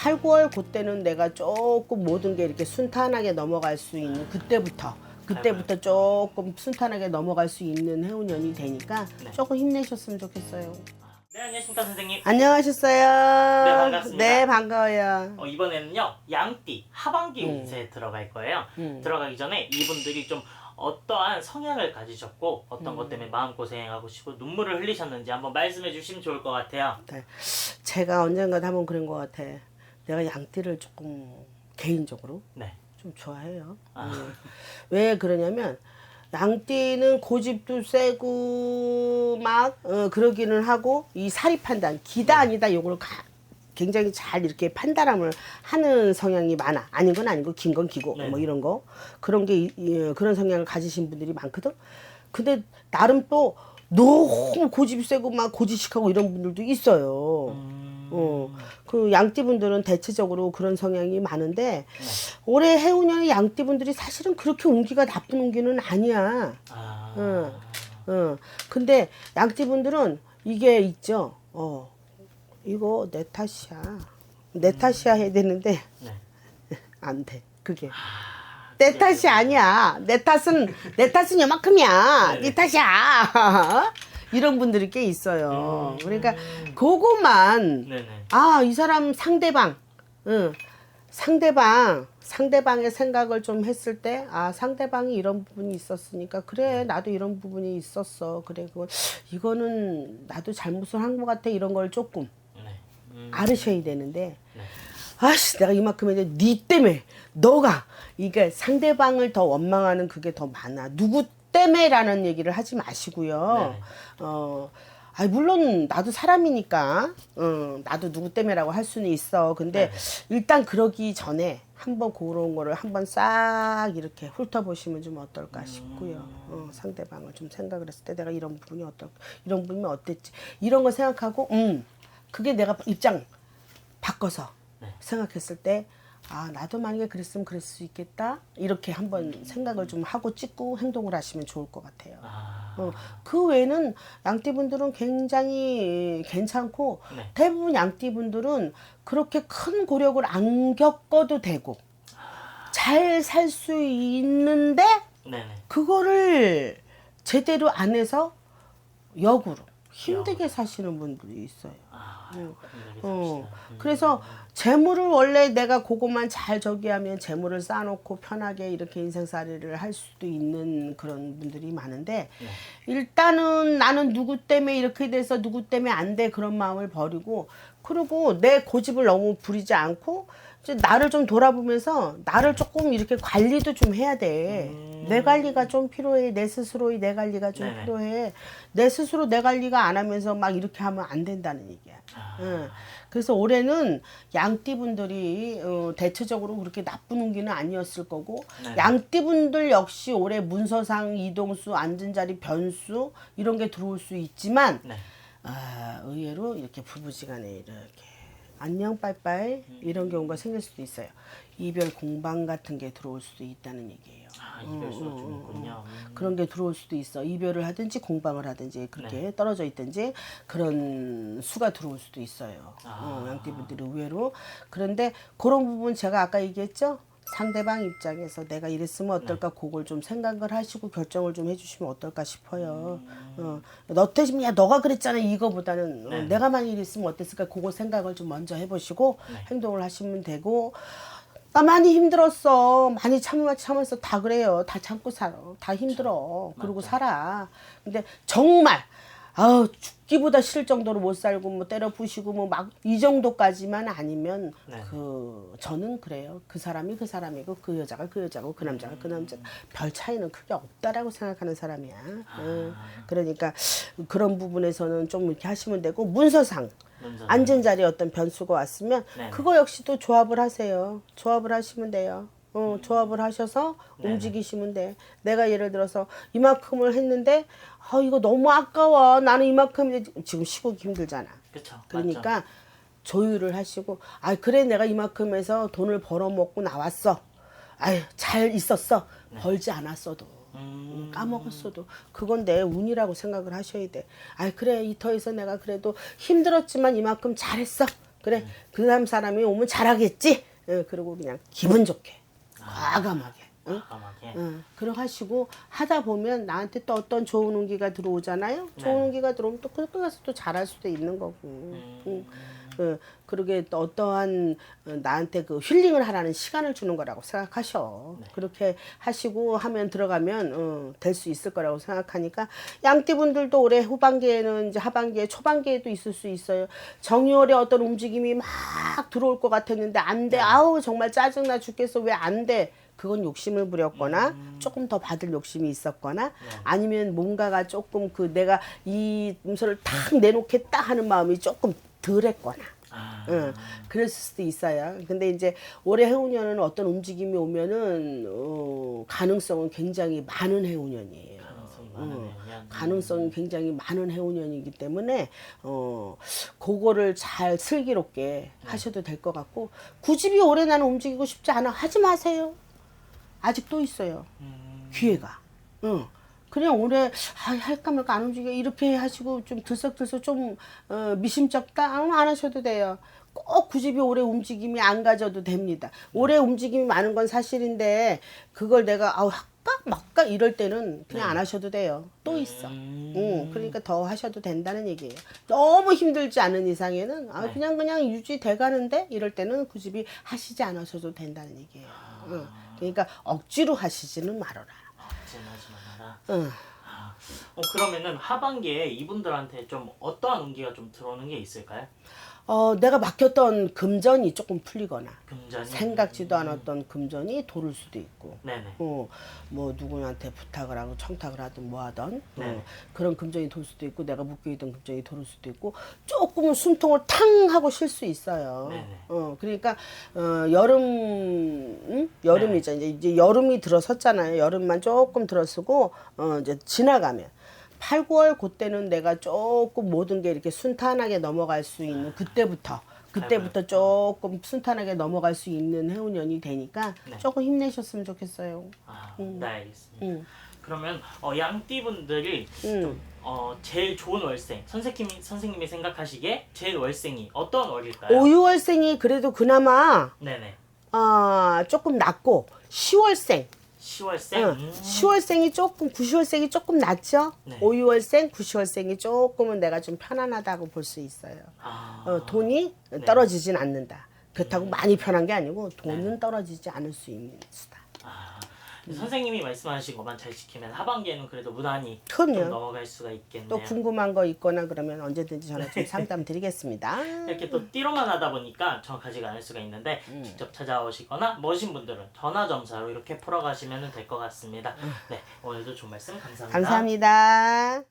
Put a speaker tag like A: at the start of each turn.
A: 8, 9월 그때는 내가 조금 모든 게 이렇게 순탄하게 넘어갈 수 있는 그때부터 그때부터 조금 순탄하게 넘어갈 수 있는 해운년이 되니까
B: 네.
A: 조금 힘내셨으면 좋겠어요.
B: 네 안녕하십니까 선생님.
A: 안녕하셨어요.
B: 네, 반갑습니다.
A: 네, 반가워요.
B: 어, 이번에는요 양띠 하반기
A: 음.
B: 운세에 들어갈 거예요.
A: 음.
B: 들어가기 전에 이분들이 좀 어떠한 성향을 가지셨고 어떤
A: 음.
B: 것 때문에 마음 고생하고 싶고 눈물을 흘리셨는지 한번 말씀해 주시면 좋을 것 같아요.
A: 네. 제가 언젠가 한번 그런 것 같아. 내가 양띠를 조금 개인적으로
B: 네.
A: 좀 좋아해요.
B: 아.
A: 음. 왜 그러냐면 양띠는 고집도 세고 막 어, 그러기는 하고 이 사리 판단 기다 아니다 요걸 가- 굉장히 잘 이렇게 판단함을 하는 성향이 많아. 아닌 건 아니고 긴 건 기고
B: 네.
A: 뭐 이런 거 그런 게 이- 이- 그런 성향을 가지신 분들이 많거든. 근데 나름 또 너무 고집 세고 막 고지식하고 이런 분들도 있어요.
B: 음,
A: 어, 그 양띠분들은 대체적으로 그런 성향이 많은데
B: 네.
A: 올해 해운년의 양띠분들이 사실은 그렇게 운기가 나쁜 운기는 아니야.
B: 아,
A: 응. 어. 근데 양띠분들은 이게 있죠. 어. 이거 내 탓이야. 내 탓이야 해야 되는데
B: 네.
A: 안 돼. 그게. 내 탓이 아니야. 내 탓은 내 탓은 요만큼이야. 네 탓이야. 이런 분들이 꽤 있어요. 그러니까 그것만. 아, 이 사람 상대방. 응. 상대방, 상대방의 생각을 좀 했을 때, 아, 상대방이 이런 부분이 있었으니까, 그래, 나도 이런 부분이 있었어. 그래, 그건, 이거는 나도 잘못을 한 것 같아. 이런 걸 조금
B: 네. 음,
A: 알으셔야 되는데,
B: 네.
A: 아씨, 내가 이만큼 했는데, 니 때문에, 너가, 이게 상대방을 더 원망하는 그게 더 많아. 누구 때문에라는 얘기를 하지 마시고요.
B: 네네.
A: 어, 아 물론 나도 사람이니까, 어, 나도 누구 때문에라고 할 수는 있어. 근데
B: 네네.
A: 일단 그러기 전에 한번 그런 거를 한번 싹 이렇게 훑어보시면 좀 어떨까 싶고요. 어, 상대방을 좀 생각을 했을 때 내가 이런 부분이 어떨까, 이런 부분이 어땠지, 이런 거 생각하고, 음, 그게 내가 입장 바꿔서
B: 네.
A: 생각했을 때, 아, 나도 만약에 그랬으면 그랬을 수 있겠다. 이렇게 한번 생각을 좀 하고 찍고 행동을 하시면 좋을 것 같아요.
B: 아,
A: 어, 그 외에는 양띠분들은 굉장히 괜찮고
B: 네.
A: 대부분 양띠분들은 그렇게 큰 고력을 안 겪어도 되고 잘 살 수 있는데
B: 네네.
A: 그거를 제대로 안 해서 역으로 힘들게 사시는 분들이 있어요.
B: 아,
A: 음.
B: 힘들게
A: 어.
B: 음.
A: 그래서 재물을 원래 내가 그것만 잘 저기 하면 재물을 쌓아놓고 편하게 이렇게 인생살이를 할 수도 있는 그런 분들이 많은데
B: 네.
A: 일단은 나는 누구 때문에 이렇게 돼서 누구 때문에 안 돼 그런 마음을 버리고 그리고 내 고집을 너무 부리지 않고 이제 나를 좀 돌아보면서 나를 조금 이렇게 관리도 좀 해야 돼. 내 관리가 좀 필요해. 내 스스로의 내 관리가 좀
B: 음. 네네.
A: 필요해. 내 스스로 내 관리가 안 하면서 막 이렇게 하면 안 된다는 얘기야.
B: 아.
A: 응. 그래서 올해는 양띠분들이 어, 대체적으로 그렇게 나쁜 운기는 아니었을 거고
B: 네.
A: 양띠분들 역시 올해 문서상 이동수 앉은 자리 변수 이런 게 들어올 수 있지만
B: 네.
A: 아, 의외로 이렇게 부부지간에 이렇게 안녕 빠이빠이 이런 경우가 생길 수도 있어요. 이별 공방 같은 게 들어올 수도 있다는 얘기예요.
B: 아, 이별 수가 좀 있군요. 음.
A: 그런 게 들어올 수도 있어. 이별을 하든지 공방을 하든지 그렇게
B: 네.
A: 떨어져 있든지 그런 수가 들어올 수도 있어요.
B: 아.
A: 어, 양띠분들이 의외로. 그런데 그런 부분 제가 아까 얘기했죠. 상대방 입장에서 내가 이랬으면 어떨까
B: 네.
A: 그걸 좀 생각을 하시고 결정을 좀 해주시면 어떨까 싶어요.
B: 음.
A: 어, 너 때문에 야 너가 그랬잖아 이거보다는 어,
B: 네.
A: 내가 만약 이랬으면 어땠을까 그거 생각을 좀 먼저 해보시고
B: 네.
A: 행동을 하시면 되고 나 많이 힘들었어. 많이 참아 참았어. 다 그래요. 다 참고 살아. 다 힘들어. 그러고 살아. 근데 정말 아우 죽기보다 싫을 정도로 못 살고 뭐 때려 부시고 뭐 막 이 정도까지만 아니면
B: 네.
A: 그 저는 그래요. 그 사람이 그 사람이고 그 여자가 그 여자고 그 남자가 그 남자 별 차이는 크게 없다라고 생각하는 사람이야. 응. 그러니까 그런 부분에서는 좀 이렇게 하시면 되고 문서상. 앉은 자리에 어떤 변수가 왔으면
B: 네네.
A: 그거 역시도 조합을 하세요. 조합을 하시면 돼요. 어,
B: 음.
A: 조합을 하셔서 움직이시면 돼. 내가 예를 들어서 이만큼을 했는데 아 이거 너무 아까워. 나는 이만큼 지금 시국이 힘들잖아.
B: 그쵸. 맞죠.
A: 그러니까 조율을 하시고 아 그래 내가 이만큼 해서 돈을 벌어먹고 나왔어. 아유 잘 있었어. 벌지 않았어도.
B: 음,
A: 까먹었어도 그건 내 운이라고 생각을 하셔야 돼. 아 그래 이 터에서 내가 그래도 힘들었지만 이만큼 잘했어. 그래 그 다음 사람이 오면 잘하겠지. 어, 그리고 그냥 기분 좋게 과감하게. 응?
B: 과감하게.
A: 응. 그러 하시고 하다 보면 나한테 또 어떤 좋은 운기가 들어오잖아요.
B: 네.
A: 좋은 운기가 들어오면 또 가서 또 잘할 수도 있는 거고.
B: 음.
A: 응. 어, 그러게 또 어떠한 어, 나한테 그 힐링을 하라는 시간을 주는 거라고 생각하셔.
B: 네.
A: 그렇게 하시고 하면 들어가면 어, 될수 있을 거라고 생각하니까 양띠분들도 올해 후반기에는 이제 하반기에 초반기에도 있을 수 있어요. 정유월에 어떤 움직임이 막 들어올 것 같았는데 안
B: 네.
A: 돼. 아우 정말 짜증나 죽겠어. 왜 안 돼? 그건 욕심을 부렸거나
B: 음.
A: 조금 더 받을 욕심이 있었거나
B: 네.
A: 아니면 뭔가가 조금 그 내가 이 문서를 탁 내놓겠다 하는 마음이 조금 덜 했거나
B: 아,
A: 응, 그랬을 수도 있어요. 근데 이제 올해 해운년은 어떤 움직임이 오면은 어, 가능성은 굉장히 많은 해운년이에요.
B: 가능성이 많으네요. 그냥.
A: 가능성이 굉장히 많은 해운년이기 때문에 어 그거를 잘 슬기롭게 하셔도 될 것 같고 구집이 올해 나는 움직이고 싶지 않아 하지 마세요. 아직 또 있어요.
B: 음,
A: 기회가. 응. 그냥 올해 아, 할까 말까 안 움직여 이렇게 하시고 좀 들썩들썩 좀 어, 미심쩍다 아, 안 하셔도 돼요. 꼭 구집이 올해 움직임이 안 가져도 됩니다. 올해 움직임이 많은 건 사실인데 그걸 내가 아우 할까 말까 이럴 때는 그냥 안 하셔도 돼요. 또 있어.
B: 음.
A: 응, 그러니까 더 하셔도 된다는 얘기예요. 너무 힘들지 않은 이상에는 아,
B: 네.
A: 그냥 그냥 유지돼 가는데 이럴 때는 구집이 하시지 않으셔도 된다는 얘기예요. 응. 그러니까 억지로 하시지는 말아라.
B: 진하지 마라.
A: 응.
B: 아, 어, 그러면은 하반기에 이분들한테 좀 어떠한 운기가 좀 들어오는 게 있을까요?
A: 어, 내가 맡겼던 금전이 조금 풀리거나
B: 금전이
A: 생각지도 않았던 금전이 도를 수도 있고
B: 네네.
A: 어, 뭐 누구한테 부탁을 하고 청탁을 하든 뭐 하든
B: 네.
A: 어, 그런 금전이 돌 수도 있고 내가 묶여있던 금전이 돌 수도 있고 조금은 숨통을 탕 하고 쉴 수 있어요.
B: 네네.
A: 어, 그러니까 어, 여름 응? 여름이죠. 이제, 이제 여름이 들어섰잖아요. 여름만 조금 들어서고 어, 이제 지나가면 8, 9월 그때는 내가 조금 모든 게 이렇게 순탄하게 넘어갈 수 있는 그때부터 그때부터 조금 순탄하게 넘어갈 수 있는 해운년이 되니까
B: 네.
A: 조금 힘내셨으면 좋겠어요.
B: 아,
A: 음.
B: 네 알겠습니다.
A: 응.
B: 그러면 어, 양띠분들이
A: 응.
B: 좀, 어, 제일 좋은 월생 선생님이 선생님이 생각하시기에 제일 월생이 어떤 월일까요?
A: 5, 6월생이 그래도 그나마
B: 네네.
A: 아, 조금 낫고 10월생
B: 10월생.
A: 응.
B: 음.
A: 10월생이 조금 9월생이 조금 낫죠.
B: 네.
A: 5, 6월생, 9월생이 조금은 내가 좀 편안하다고 볼 수 있어요.
B: 아,
A: 어, 돈이
B: 네.
A: 떨어지진 않는다. 그렇다고 많이 편한 게 아니고 돈은 떨어지지 않을 수 있는 수다.
B: 아, 선생님이 말씀하신 것만 잘 지키면 하반기에는 그래도 무난히
A: 그럼요.
B: 좀 넘어갈 수가 있겠네요.
A: 또 궁금한 거 있거나 그러면 언제든지 전화 좀 상담 드리겠습니다.
B: 이렇게 또 띠로만 하다 보니까 정확하지가 않을 수가 있는데
A: 음.
B: 직접 찾아오시거나 모신 분들은 전화 점사로 이렇게 풀어가시면 될 것 같습니다. 네, 오늘도 좋은 말씀 감사합니다.
A: 감사합니다.